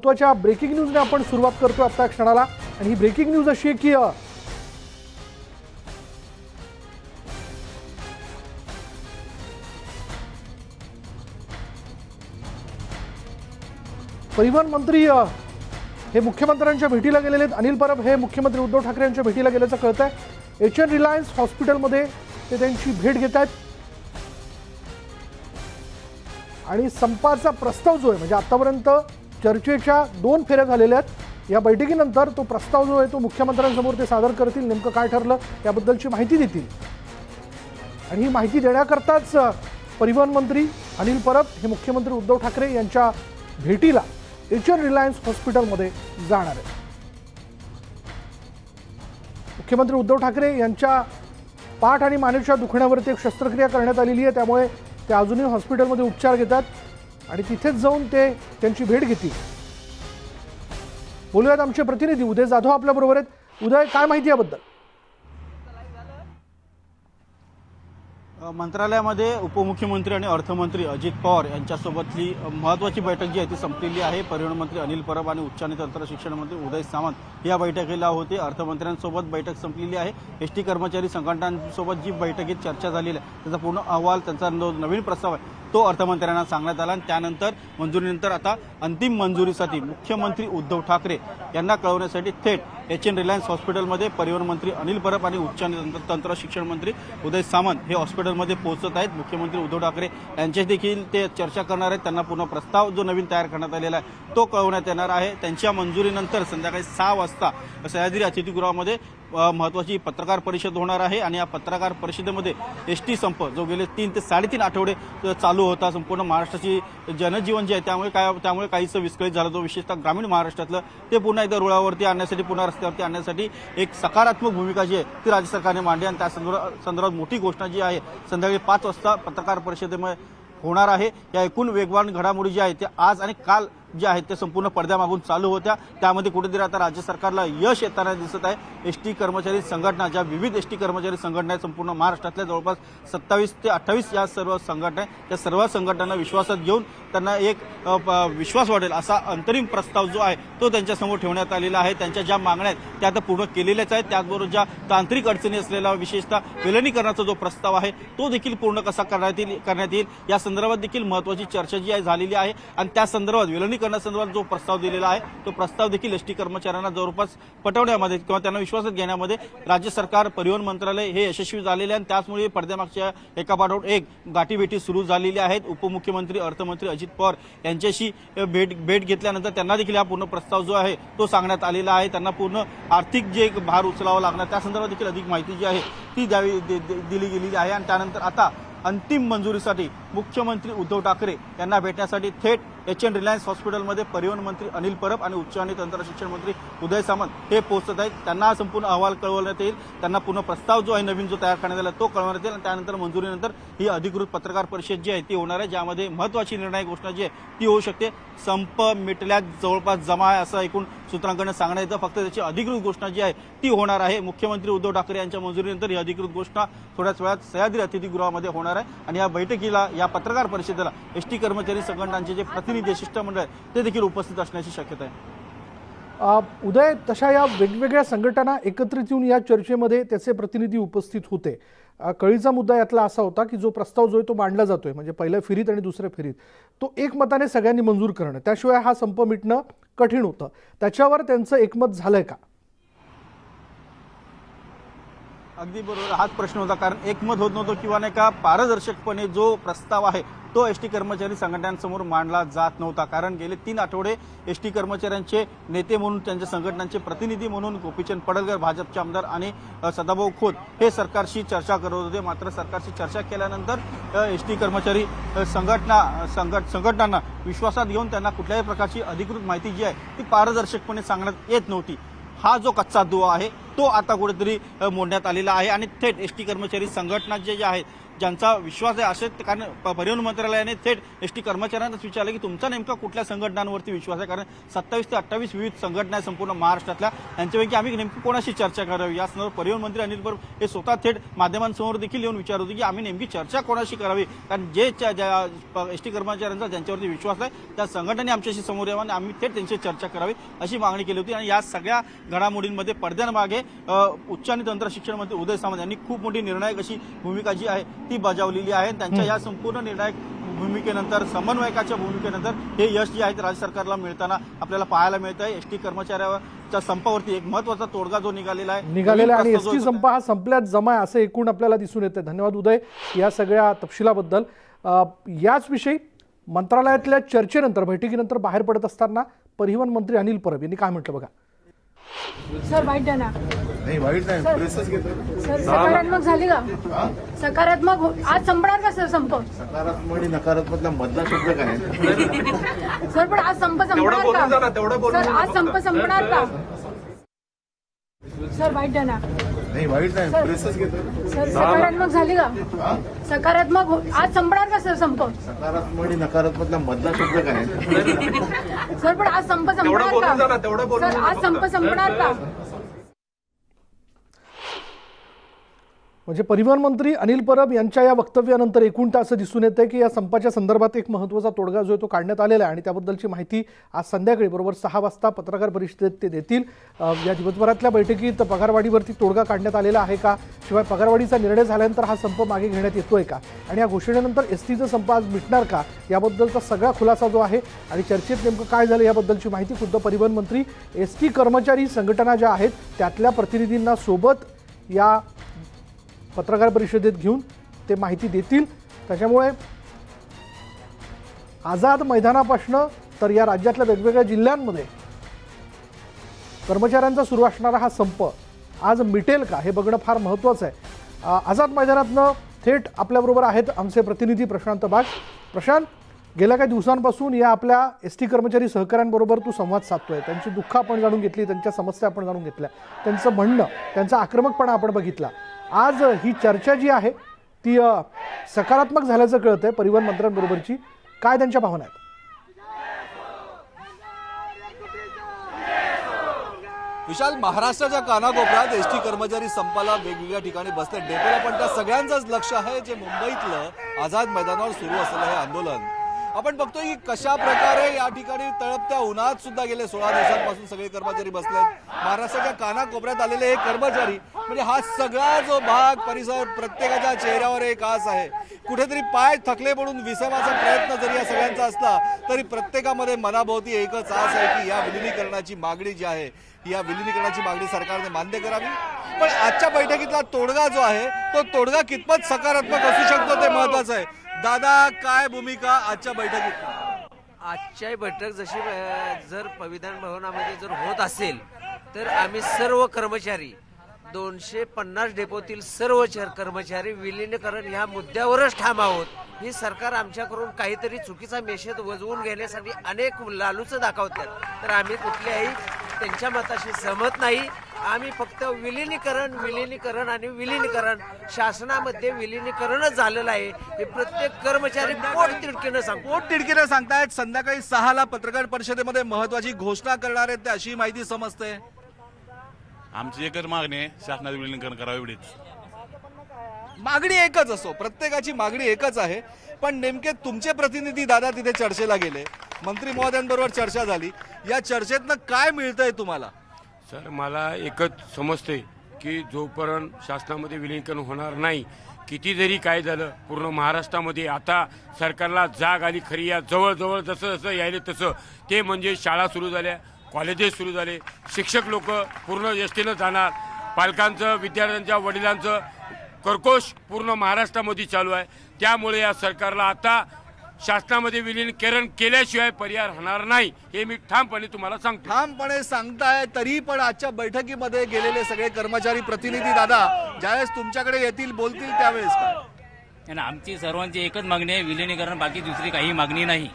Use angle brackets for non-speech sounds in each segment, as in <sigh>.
महत्त्वाच्या ब्रेकिंग न्यूजने आपण सुरुवात करतो आता क्षणाला. आणि ही ब्रेकिंग न्यूज अशी आहे की परिवहन मंत्री हे मुख्यमंत्र्यांच्या भेटीला गेलेले आहेत. अनिल परब हे मुख्यमंत्री उद्धव ठाकरे यांच्या भेटीला गेल्याचं कळत आहे एच एन रिलायन्स हॉस्पिटलमध्ये ते त्यांची भेट घेत आहेत. आणि संपाचा प्रस्ताव जो आहे म्हणजे आतापर्यंत चर्चेच्या दोन फेऱ्या झालेल्या आहेत. या बैठकीनंतर तो प्रस्ताव जो आहे तो मुख्यमंत्र्यांसमोर ते सादर करतील. नेमकं काय ठरलं याबद्दलची माहिती देतील. आणि ही माहिती देण्याकरताच परिवहन मंत्री अनिल परब हे मुख्यमंत्री उद्धव ठाकरे यांच्या भेटीला एचर रिलायन्स हॉस्पिटलमध्ये जाणार आहेत. मुख्यमंत्री उद्धव ठाकरे यांच्या पाठ आणि मानेच्या दुखण्यावरती एक शस्त्रक्रिया करण्यात आलेली आहे. त्यामुळे ते अजूनही हॉस्पिटलमध्ये उपचार घेतात. आणि तिथेच जाऊन ते त्यांची भेट घेतील. बोलूयात आमचे प्रतिनिधी उदय जाधव आपल्याबरोबर आहेत. उदय काय माहिती याबद्दल? मंत्रालयामध्ये उपमुख्यमंत्री आणि अर्थमंत्री अजित पवार यांच्यासोबतली महत्त्वाची बैठक जी आहे ती संपलेली आहे. परिवहन मंत्री अनिल परब आणि उच्च आणि तंत्रशिक्षण मंत्री उदय सामंत या बैठकीला होते. अर्थमंत्र्यांसोबत बैठक संपलेली आहे. एस टी कर्मचारी संघटनांसोबत जी बैठकीत चर्चा झालेली आहे त्याचा पूर्ण अहवाल त्यांचा नवीन प्रस्ताव आहे. तो अर्थमंत्र्यांना सांगण्यात आला आणि त्यानंतर मंजुरीनंतर आता अंतिम मंजुरीसाठी मुख्यमंत्री उद्धव ठाकरे यांना कळवण्यासाठी थेट एच एन रिलायन्स हॉस्पिटलमध्ये परिवहन मंत्री अनिल परब आणि उच्च आणि तंत्र- शिक्षण मंत्री उदय सामंत हे हॉस्पिटलमध्ये पोहोचत आहेत. मुख्यमंत्री उद्धव ठाकरे यांचे देखील ते चर्चा करणार आहेत. त्यांना पूर्ण प्रस्ताव जो नवीन तयार करण्यात आलेला आहे तो कळवण्यात येणार आहे. त्यांच्या मंजुरीनंतर संध्याकाळी सहा वाजता सह्याद्री अतिथीगृहामध्ये महत्त्वाची पत्रकार परिषद होणार आहे आणि या पत्रकार परिषदेमध्ये एस टी संप जो गेले तीन ते साडेतीन आठवडे चालू चालू होता संपूर्ण महाराष्ट्राची जनजीवन जे आहे त्यामुळे काय त्यामुळे काहीच विस्कळीत झालं. तो विशेषतः ग्रामीण महाराष्ट्रातलं ते पुन्हा एकदा रुळावरती आणण्यासाठी पुन्हा रस्त्यावरती आणण्यासाठी एक सकारात्मक भूमिका जी आहे ती राज्य सरकारने मांडली आणि त्या संदर्भात संदर्भात मोठी घोषणा जी आहे संध्याकाळी पाच वाजता पत्रकार परिषदेमुळे होणार आहे. या एकूण वेगवान घडामोडी जी आहे ते आज आणि काल जे आहेत त्या संपूर्ण पडद्यामागून चालू होत्या. त्यामध्ये कुठेतरी आता राज्य सरकारला यश येताना दिसत आहे. एस टी कर्मचारी संघटना ज्या विविध एस टी कर्मचारी संघटना आहेत संपूर्ण महाराष्ट्रातल्या जवळपास सत्तावीस ते अठ्ठावीस या सर्व संघटना आहेत. त्या सर्व संघटनांना विश्वासात घेऊन त्यांना एक प- विश्वास वाटेल असा अंतरिम प्रस्ताव जो आहे तो त्यांच्यासमोर ठेवण्यात आलेला आहे. त्यांच्या ज्या मागण्या आहेत त्या आता पूर्ण केलेल्याच आहेत. त्याचबरोबर ज्या तांत्रिक अडचणी असलेला विशेषतः विलनीकरणाचा जो प्रस्ताव आहे तो देखील पूर्ण कसा करण्यात येईल करण्यात येईल? या संदर्भात देखील महत्वाची चर्चा जी आहे झालेली आहे. आणि त्या संदर्भात विलनी लष्टीकरणासंदर्भात जो प्रस्ताव दिलेला आहे तो प्रस्ताव देखील एस टी कर्मचाऱ्यांना जवळपास पटवण्यामध्ये किंवा त्यांना विश्वासात घेण्यामध्ये राज्य सरकार परिवहन मंत्रालय हे यशस्वी झालेले आणि त्याचमुळे पडद्यामागच्या एका एक गाठीभेटी सुरू झालेली आहेत. उपमुख्यमंत्री अर्थमंत्री अजित पवार यांच्याशी भेट भेट घेतल्यानंतर त्यांना देखील हा पूर्ण प्रस्ताव जो आहे तो सांगण्यात आलेला आहे. त्यांना पूर्ण आर्थिक जे एक भार उचलावा लागणार त्या संदर्भात देखील अधिक माहिती जी आहे ती द्यावी दिली गेलेली आहे. आणि त्यानंतर आता अंतिम मंजुरीसाठी मुख्यमंत्री उद्धव ठाकरे यांना भेटण्यासाठी थेट एच एन रिलायन्स हॉस्पिटलमध्ये परिवहन मंत्री अनिल परब आणि उच्च आणि तंत्रशिक्षण मंत्री उदय सामंत हे पोहोचत आहेत. त्यांना संपूर्ण अहवाल कळवण्यात येईल. त्यांना पूर्ण प्रस्ताव जो आहे नवीन जो तयार करण्यात आला तो कळवण्यात येईल. आणि त्यानंतर मंजुरीनंतर ही अधिकृत पत्रकार परिषद जी आहे ती होणार आहे. ज्यामध्ये महत्वाची निर्णायक घोषणा जी आहे ती होऊ शकते. संप मिटल्यात जवळपास जमा आहे असं एकूण सूत्रांकडनं सांगण्यात येतं. फक्त त्याची अधिकृत घोषणा जी आहे ती होणार आहे. मुख्यमंत्री उद्धव ठाकरे यांच्या मंजुरीनंतर ही अधिकृत घोषणा थोड्याच वेळात सह्याद्री अतिथीगृहामध्ये होणार आहे. आणि या बैठकीला या पत्रकार परिषदेला एस टी कर्मचारी संघटनांचे जे प्रतिनिधी शिष्टमंडळ आहे ते देखील उपस्थित असण्याची शक्यता आहे. उदय तशा या वेगवेगळ्या संघटना एकत्रित येऊन या चर्चेमध्ये त्याचे प्रतिनिधी उपस्थित होते. कळीचा मुद्दा यातला असा होता की जो प्रस्ताव जो आहे तो मांडला जातोय म्हणजे पहिल्या फेरीत आणि दुसऱ्या फेरीत. तो एकमताने सगळ्यांनी मंजूर करणं. त्याशिवाय हा संप मिटणं कठीण होतं. त्याच्यावर त्यांचं एकमत झालंय का? अगदी बरोबर. हाच प्रश्न होता कारण एकमत होत नव्हतं किंवा नाही का पारदर्शकपणे जो प्रस्ताव आहे तो एस टी कर्मचारी संघटनांसमोर मांडला जात नव्हता. कारण गेले तीन आठवडे एस टी कर्मचाऱ्यांचे नेते म्हणून त्यांच्या संघटनांचे प्रतिनिधी म्हणून गोपीचंद पडलगर भाजपचे आमदार आणि सदाभाऊ खोत हे सरकारशी चर्चा करत होते. मात्र सरकारशी चर्चा केल्यानंतर एस टी कर्मचारी संघटना संघट संघटनांना विश्वासात घेऊन त्यांना कुठल्याही प्रकारची अधिकृत माहिती जी आहे ती पारदर्शकपणे सांगण्यात येत नव्हती. हा जो कच्चा दुवा आहे तो आता कुठेतरी मोडण्यात आलेला आहे. आणि थेट एस टी कर्मचारी संघटना जे जे आहेत ज्यांचा विश्वास आहे असे कारण परिवहन मंत्रालयाने थेट एस टी कर्मचाऱ्यांनाच विचारलं की तुमचा नेमका कुठल्या संघटनांवरती विश्वास आहे? कारण सत्तावीस ते अठ्ठावीस विविध संघटना आहे संपूर्ण महाराष्ट्रातल्या. यांच्यापैकी आम्ही नेमकी कोणाशी चर्चा करावी? या संदर्भात परिवहन मंत्री अनिल परब हे स्वतः थेट माध्यमांसमोर देखील येऊन विचारत होते की आम्ही नेमकी चर्चा कोणाशी करावी? कारण जे एस टी कर्मचाऱ्यांचा ज्यांच्यावरती विश्वास आहे त्या संघटनेने आमच्याशी समोर यावं आणि आम्ही थेट त्यांची चर्चा करावी अशी मागणी केली होती. आणि या सगळ्या घडामोडींमध्ये पडद्यामागे उच्च आणि तंत्र शिक्षण मंत्री उदय सामंत यांनी खूप मोठी निर्णायक अशी भूमिका जी आहे ती बजावलेली आहे. त्यांच्या या संपूर्ण निर्णायक भूमिकेनंतर समन्वयकाच्या भूमिकेनंतर हे यश जे आहे राज्य सरकारला मिळताना आपल्याला पाहायला मिळत आहे एस टी कर्मचाऱ्याच्या संपावरती एक महत्त्वाचा तोडगा जो निघालेला आहे. निघालेला आणि प्रस्ताव एस जो टी होता- संप हा संपल्यात जमा आहे असं एकूण आपल्याला दिसून येतं धन्यवाद उदय. या सगळ्या तपशिलाबद्दल. अ, याच विषयी मंत्रालयातल्या चर्चेनंतर बैठकीनंतर बाहेर पडत असताना परिवहन मंत्री अनिल परब यांनी काय म्हटलं बघा? सर वाईट ना. नाही वाईट नाही. प्रेसच घेतो सर सकारात्मक झाली का? सकारात्मक हो- आज संपणार का सर संप सकारात्मक आणि नकारात्मकला मधला शब्द काय आहे? <laughs> सर पण आज संप संपणार का? सर आज संप संपणार का? <laughs> सर वाईट ना. नाही वाईट नाही. प्रेसच घेतो सर सकारात्मक झाली का? सकारात्मक हो- आज संपणार का सर संप सकारात्मक आणि नकारात्मकला मधला शब्द काय? आहे? सर पण आज संप संपणार का? सर आज संप संपणार का? म्हणजे परिवहन मंत्री अनिल परब यांच्या या वक्तव्यानंतर एकूणता असं दिसून येतं की या संपाच्या संदर्भात एक महत्त्वाचा तोडगा जो आहे तो काढण्यात आलेला आहे आणि त्याबद्दलची माहिती आज संध्याकाळी बरोबर सहा वाजता पत्रकार परिषदेत ते देतील. या दिवसभरातल्या बैठकीत पगारवाढीवरती तोडगा काढण्यात आलेला आहे का? शिवाय पगारवाढीचा निर्णय झाल्यानंतर हा संप मागे घेण्यात येतोय का? आणि या घोषणेनंतर एस टीचा संप आज मिटणार का? याबद्दलचा सगळा खुलासा जो आहे आणि चर्चेत नेमकं काय झालं याबद्दलची माहिती खुद्द परिवहन मंत्री एस टी कर्मचारी संघटना ज्या आहेत त्यातल्या प्रतिनिधींना सोबत या पत्रकार परिषदेत घेऊन ते माहिती देतील. त्याच्यामुळे आझाद मैदानापासनं तर या राज्यातल्या वेगवेगळ्या जिल्ह्यांमध्ये कर्मचाऱ्यांचा सुरू असणारा हा संप आज मिटेल का हे बघणं फार महत्त्वाचं आहे. आझाद मैदानातनं थेट आपल्याबरोबर आहेत आमचे प्रतिनिधी प्रशांत बाग. प्रशांत गेल्या काही दिवसांपासून या आपल्या एस टी कर्मचारी सहकाऱ्यांबरोबर तू संवाद साधतोय. त्यांची दुःख आपण जाणून घेतली त्यांच्या समस्या आपण जाणून घेतल्या. त्यांचं म्हणणं त्यांचा आक्रमकपणा आपण बघितला. आज ही चर्चा जी आहे ती सकारात्मक झाल्याचं कळतं आहे परिवहन मंत्र्यांबरोबरची. काय त्यांच्या भावना आहेत? विशाल महाराष्ट्राच्या कानाकोपऱ्यात एस टी कर्मचारी संपाला वेगवेगळ्या ठिकाणी बसले. डेपोला पण त्या सगळ्यांचंच लक्ष आहे जे मुंबईतलं आझाद मैदानावर सुरू असलेलं हे आंदोलन. आपण बघतोय की कशा प्रकारे या ठिकाणी तळपत्या उन्हात सुद्धा गेले सोळा दिवसांपासून सगळे कर्मचारी बसलेत. महाराष्ट्राच्या कानाकोपऱ्यात आलेले हे कर्मचारी म्हणजे हा सगळा जो भाग परिसर प्रत्येकाच्या चेहऱ्यावर एक आस आहे. कुठेतरी पाय थकले म्हणून विसवाचा प्रयत्न जरी या सगळ्यांचा असला तरी प्रत्येकामध्ये मनाभोवती एकच आस आहे की या विलिनीकरणाची मागणी जी आहे या विलिनीकरणाची मागणी सरकारने मान्य करावी. पण आजच्या बैठकीतला तोडगा जो आहे तो तोडगा कितपत सकारात्मक असू शकतो ते महत्वाचं आहे. दादा काय भूमिका आजच्या बैठकीत? आजच्या बैठक जशी अ, जर पविधान भवनामध्ये जर होत असेल तर आम्ही सर्व कर्मचारी दोनशे पन्नास डेपोतील सर्व चर कर्मचारी विलीनीकरण ह्या मुद्द्यावरच ठाम आहोत ही सरकार आमच्याकडून काहीतरी चुकीचा मेसेज वजवून घेण्यासाठी अनेक लालूच दाखवतात. तर आम्ही कुठल्याही त्यांच्या मताशी सहमत नाही. आम्ही फक्त विलिनीकरण विलिनीकरण आणि विलिनीकरण. शासनामध्ये विलिनीकरणच झालेलं आहे. हे प्रत्येक कर्मचारी पोट तिडकीनं सांगतो. पोट तिडकीने सांगतायत. संध्याकाळी सहाला पत्रकार परिषदेमध्ये महत्वाची घोषणा करणार आहेत ते अशी माहिती समजते. आमची एकच मागणी आहे शासनाचं विलिनीकरण करावं एवढीच. मागणी एकच असो. प्रत्येकाची मागणी एकच आहे. पण नेमके तुमचे प्रतिनिधी दादा तिथे चर्चेला गेले. मंत्री महोदयांबरोबर चर्चा झाली. या चर्चेतनं काय मिळतंय तुम्हाला? सर मला एकच समजते की जोपर्यंत शासनामध्ये विलीनीकरण होणार नाही किती जरी काय झालं पूर्ण महाराष्ट्रामध्ये आता सरकारला जाग आली खरी. या जवळजवळ जसं जसं यायले तसं. ते म्हणजे शाळा सुरू झाल्या कॉलेजेस सुरू झाले. शिक्षक लोक पूर्ण एस जाणार. पालकांचं विद्यार्थ्यांच्या वडिलांचं कर्कोश पूर्ण महाराष्ट्रामध्ये चालू आहे. त्यामुळे या सरकारला आता शासनामध्ये विलिनीकरण केल्याशिवाय पर्याय राहणार नाही हे मी ठामपणे तुम्हाला सांगतो. ठामपणे सांगताय तरी पण आजच्या बैठकीमध्ये गेलेले सगळे कर्मचारी प्रतिनिधी दादा ज्यावेळेस तुमच्याकडे येतील बोलतील त्यावेळेस काय? आणि आमची सर्वांची एकच मागणी आहे विलिनीकरण बाकी दुसरी काही मागणी नाही.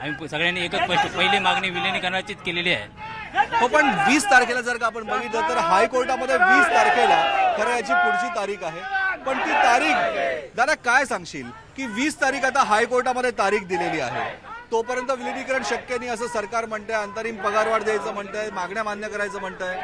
आम्ही सगळ्यांनी एकच पहिली मागणी विलिनीकरणाचीच केलेली आहे. हो पण वीस तारखेला जर का आपण बघितलं तर हायकोर्टामध्ये वीस तारखेला खरं याची पुढची तारीख आहे. पण ती तारीख दादा काय सांगशील? की वीस तारीख आता हायकोर्टामध्ये तारीख दिलेली आहे. तोपर्यंत विलिनीकरण शक्य नाही असं सरकार म्हणतंय अंतरिम पगारवाढ द्यायचं म्हणतंय मागण्या मान्य करायचं म्हणतंय.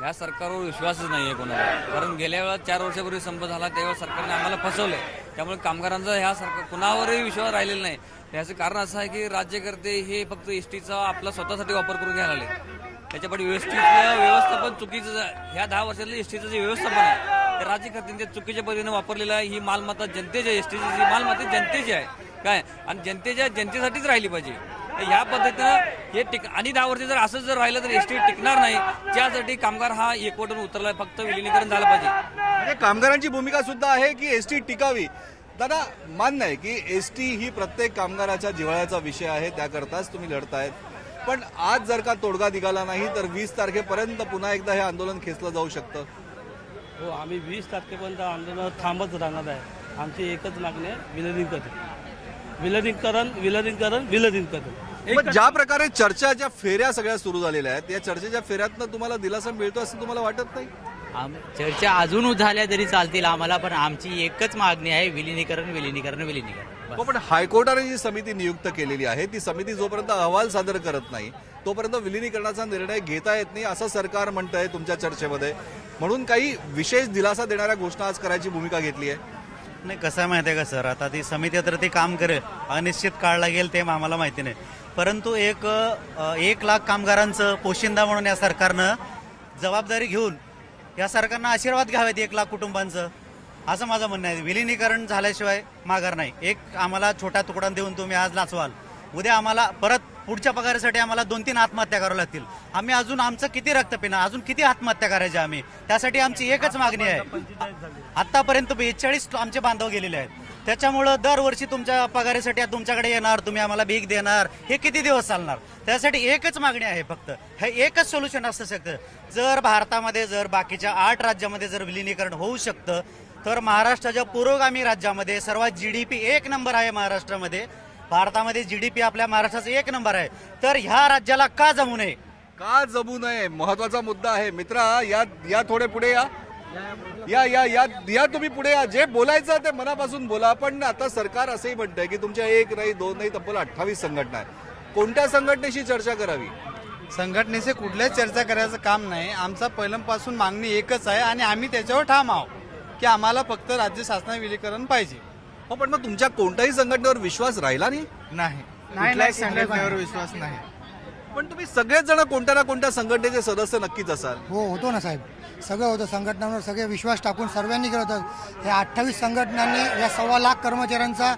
ह्या सरकारवर विश्वासच नाही आहे कोणाला कारण गेल्या वेळा चार वर्षापूर्वी संप झाला त्यावेळेस सरकारने आम्हाला फसवलंय त्यामुळे कामगारांचा ह्या सरकार कुणावरही विश्वास राहिलेला नाही. याचं कारण असं आहे की राज्यकर्ते हे फक्त एस टीचा आपला स्वतःसाठी वापर करून घ्यायला लागले. त्याच्यामुळे व्यवस्थितलं व्यवस्थापन चुकीचं ह्या दहा वर्षातलं एस टीचं जे व्यवस्थापन आहे ते चुकीच्या पद्धतीने वापरलेलं आहे. ही मालमत्ता जनतेची एस टीची जी मालमत्ता जनतेची आहे. काय? आणि जनतेच्या जनतेसाठीच राहिली पाहिजे. तर या पद्धतीनं हे टिक आणि दहा वर्ष जर असंच जर राहिलं तर एस टी टिकणार नाही. त्यासाठी कामगार हा एकवटून उतरला फक्त विलिनीकरण झालं पाहिजे. म्हणजे कामगारांची भूमिका सुद्धा आहे की एस टी टिकावी? दादा मान्य आहे की एस टी ही प्रत्येक कामगाराच्या जिव्हाळ्याचा विषय आहे. त्याकरताच तुम्ही लढतायत. पण आज जर का तोडगा निघाला नाही तर वीस तारखेपर्यंत पुन्हा एकदा हे आंदोलन खेचलं जाऊ शकतं. हो आम्ही वीस तारखेपर्यंत आंदोलन थांबत राहणार आहे. आमची एकच मागणी आहे विलनीकरण विलनीकरण विलनीकरण विलनीकरण पण ज्या प्रकारे चर्चाच्या फेऱ्या सगळ्या सुरू झालेल्या आहेत या चर्चेच्या फेऱ्यातनं तुम्हाला दिलासा मिळतो असं तुम्हाला वाटत नाही? आम चर्चा अजून झाल्या तरी चालतील आम्हाला पण आमची एकच मागणी आहे विलिनीकरण विलिनीकरण विलिनीकरण. हो पण हायकोर्टाने जी समिती नियुक्त केलेली आहे ती समिती जोपर्यंत अहवाल सादर करत नाही तोपर्यंत विलिनीकरणाचा निर्णय घेता येत नाही असं सरकार म्हणतंय तुमच्या चर्चेमध्ये. म्हणून काही विशेष दिलासा देणाऱ्या घोषणा आज करायची भूमिका घेतली आहे. नाही कसं आहे माहिती आहे का सर? आता ती समिती तर ती काम करेल. अनिश्चित काळ लागेल ते आम्हाला माहिती नाही. परंतु एक एक लाख कामगारांचं पोशिंदा म्हणून या सरकारनं जबाबदारी घेऊन या सरकारनं आशीर्वाद घ्यावेत एक लाख कुटुंबांचं. असं माझं म्हणणं आहे. विलिनीकरण झाल्याशिवाय माघार नाही. एक आम्हाला छोटा तुकडा देऊन तुम्ही आज नाचवाल उद्या आम्हाला परत पुढच्या पगारासाठी आम्हाला दोन तीन आत्महत्या कराव्या लागतील. आम्ही अजून आमचं किती रक्त पिणार अजून किती आत्महत्या करायच्या आम्ही? त्यासाठी आमची एकच मागणी आहे. आतापर्यंत बेचाळीस आमचे बांधव गेलेले आहेत. त्याच्यामुळं दरवर्षी तुमच्या पगारासाठी तुमच्याकडे येणार तुम्ही आम्हाला भीक देणार हे किती दिवस चालणार? त्यासाठी एकच मागणी आहे फक्त. हे एकच सोल्युशन असू शकतं जर भारतामध्ये जर बाकीच्या आठ राज्यामध्ये जर विलिनीकरण होऊ शकतं तर महाराष्ट्राच्या पुरोगामी राज्यामध्ये सर्वात जी डी पी एक नंबर आहे महाराष्ट्रामध्ये. भारतामध्ये जी डी पी आपल्या महाराष्ट्राचा एक नंबर आहे. तर ह्या राज्याला का जमू नये? का जमू नये? महत्त्वाचा मुद्दा आहे. मित्रा या या थोडे पुढे या. या या या या तुम्ही पुढे या. जे बोलायचं ते मनापासून बोला. पण आता सरकार असंही म्हणतंय की तुमच्या एक नाही दोन नाही तब्बल अठ्ठावीस संघटना आहेत. कोणत्या संघटनेशी चर्चा करावी? संघटनेशी कुठल्याच चर्चा करायचं काम नाही. आमचा पहिल्यापासून मागणी एकच आहे आणि आम्ही त्याच्यावर ठाम आहोत की आम्हाला फक्त राज्य शासना विलीकरण पाहिजे. हो पण मग तुमच्या कोणत्याही संघटनेवर विश्वास राहिला नाही? नाही. संघटनेवर विश्वास नाही. पण तुम्ही सगळेच जण कोणत्या ना कोणत्या संघटनेचे सदस्य नक्कीच असाल. हो होतो ना साहेब. सगळं होतं. संघटनांवर सगळे विश्वास टाकून सर्वांनी केलं होतं. या अठ्ठावीस संघटनांनी या सव्वा लाख कर्मचाऱ्यांचा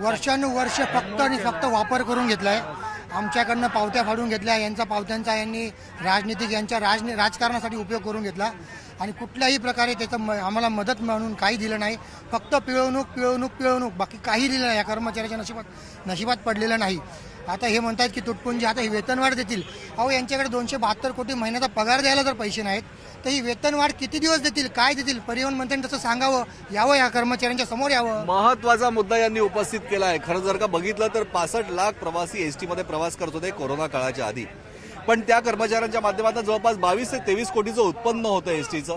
वर्षानुवर्ष फक्त आणि फक्त वापर करून घेतला आहे आमच्याकडनं पावत्या फाडून घेतल्या. यांचा पावत्यांचा यांनी राजनीतिक यांच्या राज राजकारणासाठी उपयोग करून घेतला. आणि कुठल्याही प्रकारे त्याचं म आम्हाला मदत म्हणून काही दिलं नाही. फक्त पिळवणूक पिळवणूक पिळवणूक. बाकी काही दिलं नाही. या कर्मचाऱ्याच्या नशिबात नशिबात पडलेलं नाही. आता हे म्हणतात की तुटपुंजी आता ही वेतनवाढ देतील. अहो यांच्याकडे दोनशे बहात्तर कोटी महिन्याचा पगार द्यायला जर पैसे नाहीत तर ही वेतनवाढ किती दिवस देतील? काय देतील? परिवहन मंत्र्यांनी तसं सांगावं? यावं या कर्मचाऱ्यांच्या समोर यावं? महत्त्वाचा मुद्दा यांनी उपस्थित केला आहे खरं जर का बघितलं तर पासष्ट लाख प्रवासी एस प्रवास करत होते कोरोना काळाच्या आधी. पण त्या कर्मचाऱ्यांच्या माध्यमातून जवळपास बावीस ते तेवीस कोटीचं उत्पन्न होतं एस टीचं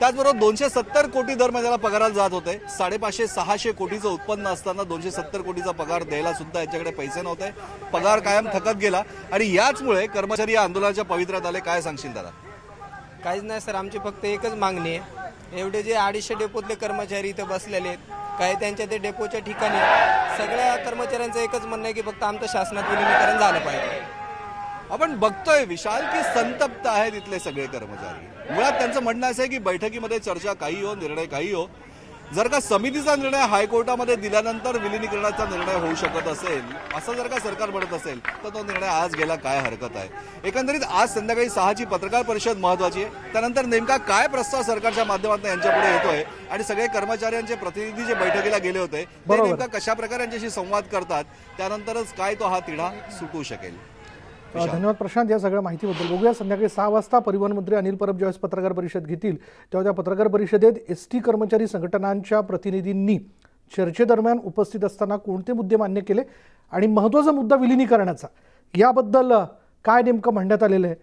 त्याचबरोबर दोनशे सत्तर कोटी दर महिन्याला पगाराला जात होते. साडेपाचशे सहाशे कोटीचं उत्पन्न असताना दोनशे सत्तर कोटीचा पगार द्यायला सुद्धा यांच्याकडे पैसे नव्हते. पगार कायम थकत गेला. आणि याचमुळे कर्मचारी या आंदोलनाच्या पवित्र्यात आले. काय सांगशील दादा? काहीच नाही सर. आमची फक्त एकच मागणी आहे. एवढे जे अडीचशे डेपोतले कर्मचारी इथं बसलेले आहेत काय त्यांच्या ते डेपोच्या ठिकाणी सगळ्या कर्मचाऱ्यांचं एकच म्हणणं आहे की फक्त आमचं शासनात विलिनीकरण झालं पाहिजे. आपण बघतोय विशाल की संतप्त आहेत इथले सगळे कर्मचारी. मुळात त्यांचं म्हणणं असं आहे की बैठकीमध्ये चर्चा काही हो निर्णय काही हो. जर का समितीचा निर्णय हायकोर्टामध्ये दिल्यानंतर विलिनीकरणाचा निर्णय होऊ शकत असेल असं जर का सरकार म्हणत असेल तर तो निर्णय आज गेला काय हरकत आहे? एकंदरीत आज संध्याकाळी सहाची पत्रकार परिषद महत्वाची आहे. त्यानंतर नेमका काय प्रस्ताव सरकारच्या माध्यमातून यांच्यापुढे येतोय आणि सगळे कर्मचाऱ्यांचे प्रतिनिधी जे बैठकीला गेले होते ते. नेमका कशा प्रकारे यांच्याशी संवाद करतात? त्यानंतरच काय तो हा तिढा सुटू शकेल? धन्यवाद प्रशांत या सगळ्या माहितीबद्दल. बघूया संध्याकाळी सहा वाजता परिवहन मंत्री अनिल परब ज्यावेळेस पत्रकार परिषद घेतील तेव्हा त्या पत्रकार परिषदेत एस टी कर्मचारी संघटनांच्या प्रतिनिधींनी चर्चेदरम्यान उपस्थित असताना कोणते मुद्दे मान्य केले आणि महत्त्वाचा मुद्दा विलिनीकरणाचा. याबद्दल काय नेमकं म्हणण्यात आलेलं आहे?